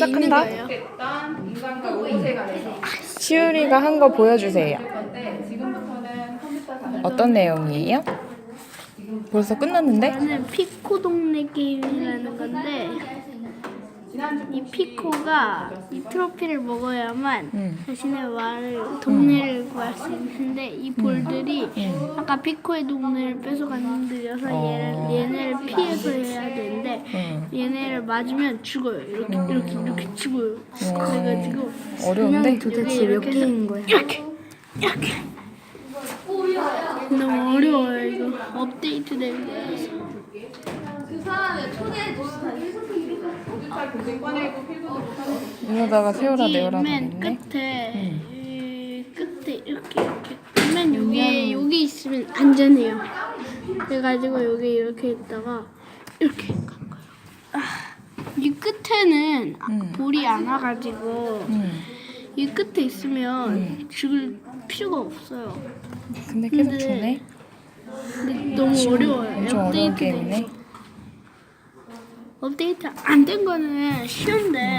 시작한다. 시우리가 한 거 보여주세요. 어떤 내용이에요? 벌써 끝났는데? 저는 피코 동네 게임이라는 건데 이 피코가 이 트로피를 먹어야만 응. 자신의 말을 동네를 구할 수 있는데 이 볼들이 아까 피코의 동네를 뺏어갔는데여서 어. 얘를 얘네를 피해서 해야 응. 얘네를 맞으면 죽어요. 이렇게 이렇게 이렇게 죽어요. 그래가지고 어려운데? 도대체 몇 개인 거야? 이렇게 이렇게 너무 어려워요 이거 업데이트 필구도 못하는 이러다가 세우라 내우라 맨 되겠네. 끝에 이 끝에 이렇게 이렇게 맨 여기 여기 있으면 안전해요. 그래가지고 여기 이렇게 있다가 이렇게 끝에는 음. 볼이 안 와가지고 응. 이 끝에 있으면 죽을 필요가 없어요. 근데 계속 근데 주네. 근데 너무 어려워요. 엄청 어려운 업데이트 게임이네. 업데이트 안 된 거는 쉬운데